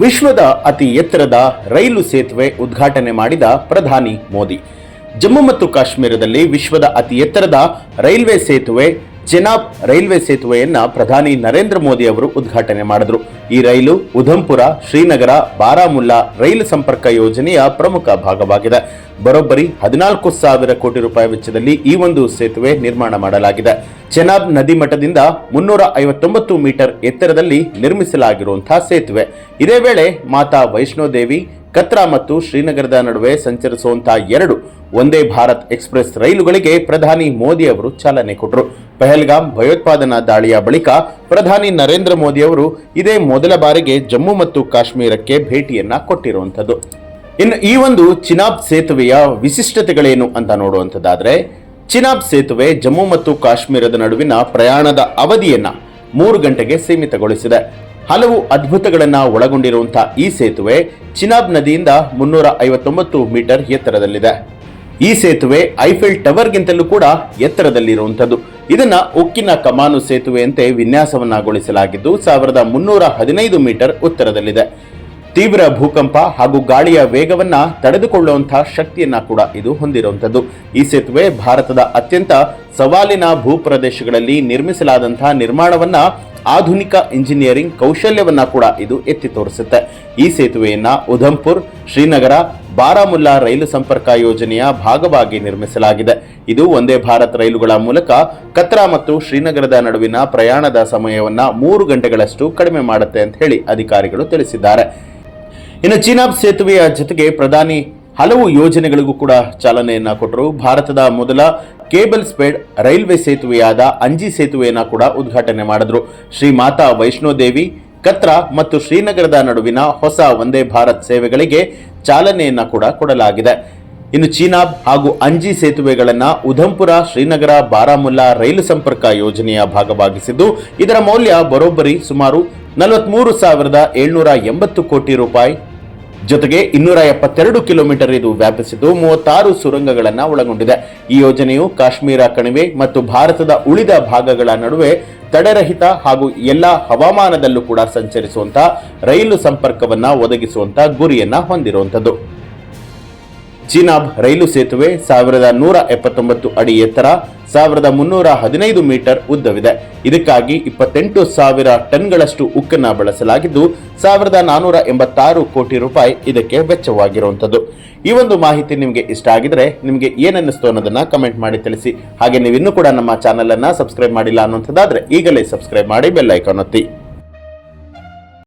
ವಿಶ್ವದ ಅತಿ ಎತ್ತರದ ರೈಲು ಸೇತುವೆ ಉದ್ಘಾಟನೆ ಮಾಡಿದ ಪ್ರಧಾನಿ ಮೋದಿ. ಜಮ್ಮು ಮತ್ತು ಕಾಶ್ಮೀರದಲ್ಲಿ ವಿಶ್ವದ ಅತಿ ಎತ್ತರದ ರೈಲ್ವೆ ಸೇತುವೆ, ಚೆನಾಬ್ ರೈಲ್ವೆ ಸೇತುವೆಯನ್ನ ಪ್ರಧಾನಿ ನರೇಂದ್ರ ಮೋದಿ ಅವರು ಉದ್ಘಾಟನೆ ಮಾಡಿದ್ರು. ಈ ರೈಲು ಉಧಂಪುರ, ಶ್ರೀನಗರ, ಬಾರಾಮುಲ್ಲಾ ರೈಲು ಸಂಪರ್ಕ ಯೋಜನೆಯ ಪ್ರಮುಖ ಭಾಗವಾಗಿದೆ. ಬರೋಬ್ಬರಿ ಹದಿನಾಲ್ಕು ಸಾವಿರ ಕೋಟಿ ರೂಪಾಯಿ ವೆಚ್ಚದಲ್ಲಿ ಈ ಒಂದು ಸೇತುವೆ ನಿರ್ಮಾಣ ಮಾಡಲಾಗಿದೆ. ಚೆನಾಬ್ ನದಿ ಮಟ್ಟದಿಂದ ಮುನ್ನೂರ ಐವತ್ತೊಂಬತ್ತು ಮೀಟರ್ ಎತ್ತರದಲ್ಲಿ ನಿರ್ಮಿಸಲಾಗಿರುವಂತಹ ಸೇತುವೆ. ಇದೇ ವೇಳೆ ಮಾತಾ ವೈಷ್ಣೋದೇವಿ ಕತ್ರಾ ಮತ್ತು ಶ್ರೀನಗರದ ನಡುವೆ ಸಂಚರಿಸುವಂತಹ ಎರಡು ಒಂದೇ ಭಾರತ್ ಎಕ್ಸ್ಪ್ರೆಸ್ ರೈಲುಗಳಿಗೆ ಪ್ರಧಾನಿ ಮೋದಿ ಅವರು ಚಾಲನೆ ಕೊಟ್ಟರು. ಪಹಲ್ಗಾಮ್ ಭಯೋತ್ಪಾದನಾ ದಾಳಿಯ ಬಳಿಕ ಪ್ರಧಾನಿ ನರೇಂದ್ರ ಮೋದಿ ಅವರು ಇದೇ ಮೊದಲ ಬಾರಿಗೆ ಜಮ್ಮು ಮತ್ತು ಕಾಶ್ಮೀರಕ್ಕೆ ಭೇಟಿಯನ್ನ ಕೊಟ್ಟಿರುವಂಥದ್ದು. ಇನ್ನು ಈ ಒಂದು ಚಿನಾಬ್ ಸೇತುವೆಯ ವಿಶಿಷ್ಟತೆಗಳೇನು ಅಂತ ನೋಡುವಂಥದ್ದಾದ್ರೆ ಚಿನಾಬ್ ಸೇತುವೆ ಜಮ್ಮು ಮತ್ತು ಕಾಶ್ಮೀರದ ನಡುವಿನ ಪ್ರಯಾಣದ ಅವಧಿಯನ್ನ ಮೂರು ಗಂಟೆಗೆ ಸೀಮಿತಗೊಳಿಸಿದೆ. ಹಲವು ಅದ್ಭುತಗಳನ್ನು ಒಳಗೊಂಡಿರುವಂತಹ ಈ ಸೇತುವೆ ಚಿನಾಬ್ ನದಿಯಿಂದ ಮುನ್ನೂರ ಐವತ್ತೊಂಬತ್ತು ಮೀಟರ್ ಎತ್ತರದಲ್ಲಿದೆ. ಈ ಸೇತುವೆ ಐಫೆಲ್ ಟವರ್ಗಿಂತಲೂ ಕೂಡ ಎತ್ತರದಲ್ಲಿರುವಂಥದ್ದು. ಇದನ್ನ ಉಕ್ಕಿನ ಕಮಾನು ಸೇತುವೆಯಂತೆ ವಿನ್ಯಾಸವನ್ನಗೊಳಿಸಲಾಗಿದ್ದು ಸಾವಿರದ ಮುನ್ನೂರ ಹದಿನೈದು ಮೀಟರ್ ಉತ್ತರದಲ್ಲಿದೆ. ತೀವ್ರ ಭೂಕಂಪ ಹಾಗೂ ಗಾಳಿಯ ವೇಗವನ್ನ ತಡೆದುಕೊಳ್ಳುವಂತಹ ಶಕ್ತಿಯನ್ನ ಕೂಡ ಇದು ಹೊಂದಿರುವಂಥದ್ದು. ಈ ಸೇತುವೆ ಭಾರತದ ಅತ್ಯಂತ ಸವಾಲಿನ ಭೂಪ್ರದೇಶಗಳಲ್ಲಿ ನಿರ್ಮಿಸಲಾದಂತಹ ನಿರ್ಮಾಣವನ್ನ ಆಧುನಿಕ ಇಂಜಿನಿಯರಿಂಗ್ ಕೌಶಲ್ಯವನ್ನ ಕೂಡ ಇದು ಎತ್ತಿ ತೋರಿಸುತ್ತೆ. ಈ ಸೇತುವೆಯನ್ನ ಉಧಂಪುರ್, ಶ್ರೀನಗರ, ಬಾರಾಮುಲ್ಲಾ ರೈಲು ಸಂಪರ್ಕ ಯೋಜನೆಯ ಭಾಗವಾಗಿ ನಿರ್ಮಿಸಲಾಗಿದೆ. ಇದು ಒಂದೇ ಭಾರತ್ ರೈಲುಗಳ ಮೂಲಕ ಕತ್ರಾ ಮತ್ತು ಶ್ರೀನಗರದ ನಡುವಿನ ಪ್ರಯಾಣದ ಸಮಯವನ್ನ ಮೂರು ಗಂಟೆಗಳಷ್ಟು ಕಡಿಮೆ ಮಾಡುತ್ತೆ ಅಂತ ಹೇಳಿ ಅಧಿಕಾರಿಗಳು ತಿಳಿಸಿದ್ದಾರೆ. ಇನ್ನು ಚೀನಾಬ್ ಸೇತುವೆಯ ಜೊತೆಗೆ ಪ್ರಧಾನಿ ಹಲವು ಯೋಜನೆಗಳಿಗೂ ಕೂಡ ಚಾಲನೆಯನ್ನ ಕೊಟ್ಟರು. ಭಾರತದ ಮೊದಲ ಕೇಬಲ್ ಸ್ಪೇಡ್ ರೈಲ್ವೆ ಸೇತುವೆಯಾದ ಅಂಜಿ ಸೇತುವೆಯನ್ನ ಕೂಡ ಉದ್ಘಾಟನೆ ಮಾಡಿದ್ರು. ಶ್ರೀ ಮಾತಾ ವೈಷ್ಣೋದೇವಿ, ಕತ್ರಾ ಮತ್ತು ಶ್ರೀನಗರದ ನಡುವಿನ ಹೊಸ ವಂದೇ ಭಾರತ್ ಸೇವೆಗಳಿಗೆ ಚಾಲನೆಯನ್ನ ಕೂಡ ಕೊಡಲಾಗಿದೆ. ಇನ್ನು ಚೀನಾಬ್ ಹಾಗೂ ಅಂಜಿ ಸೇತುವೆಗಳನ್ನು ಉಧಂಪುರ, ಶ್ರೀನಗರ, ಬಾರಾಮುಲ್ಲಾ ರೈಲು ಸಂಪರ್ಕ ಯೋಜನೆಯ ಭಾಗವಾಗಿಸಿದ್ದು, ಇದರ ಮೌಲ್ಯ ಬರೋಬ್ಬರಿ ಸುಮಾರು ನಲವತ್ಮೂರು ಸಾವಿರದ ಏಳ್ನೂರ ಎಂಬತ್ತು ಕೋಟಿ ರೂಪಾಯಿ. ಜೊತೆಗೆ ಇನ್ನೂರ ಎಪ್ಪತ್ತೆರಡು ಕಿಲೋಮೀಟರ್ ಇದು ವ್ಯಾಪಿಸಿದ್ದು ಮೂವತ್ತಾರು ಸುರಂಗಗಳನ್ನು ಒಳಗೊಂಡಿದೆ. ಈ ಯೋಜನೆಯು ಕಾಶ್ಮೀರ ಕಣಿವೆ ಮತ್ತು ಭಾರತದ ಉಳಿದ ಭಾಗಗಳ ನಡುವೆ ತಡೆರಹಿತ ಹಾಗೂ ಎಲ್ಲ ಹವಾಮಾನದಲ್ಲೂ ಕೂಡ ಸಂಚರಿಸುವಂತಹ ರೈಲು ಸಂಪರ್ಕವನ್ನು ಒದಗಿಸುವಂತಹ ಗುರಿಯನ್ನು ಹೊಂದಿರುವಂಥದ್ದು. ಚೀನಾಬ್ ರೈಲು ಸೇತುವೆ ಸಾವಿರದ ನೂರ ಎಪ್ಪತ್ತೊಂಬತ್ತು ಅಡಿ ಎತ್ತರ, ಸಾವಿರದ ಮುನ್ನೂರ ಹದಿನೈದು ಮೀಟರ್ ಉದ್ದವಿದೆ. ಇದಕ್ಕಾಗಿ ಇಪ್ಪತ್ತೆಂಟು ಸಾವಿರ ಟನ್ಗಳಷ್ಟು ಉಕ್ಕನ್ನ ಬಳಸಲಾಗಿದ್ದು, ಸಾವಿರದ ನಾನೂರ ಎಂಬತ್ತಾರು ಕೋಟಿ ರೂಪಾಯಿ ಇದಕ್ಕೆ ವೆಚ್ಚವಾಗಿರುವಂಥದ್ದು. ಈ ಒಂದು ಮಾಹಿತಿ ನಿಮಗೆ ಇಷ್ಟ ಆಗಿದ್ರೆ ನಿಮಗೆ ಏನನ್ನಿಸ್ತು ಅನ್ನೋದನ್ನ ಕಮೆಂಟ್ ಮಾಡಿ ತಿಳಿಸಿ. ಹಾಗೆ ನೀವು ಇನ್ನೂ ಕೂಡ ನಮ್ಮ ಚಾನೆಲ್ ಅನ್ನ ಸಬ್ಸ್ಕ್ರೈಬ್ ಮಾಡಿಲ್ಲ ಅನ್ನುವಂಥದ್ದಾದರೆ ಈಗಲೇ ಸಬ್ಸ್ಕ್ರೈಬ್ ಮಾಡಿ ಬೆಲ್ ಐಕಾನ್ ಒತ್ತಿ.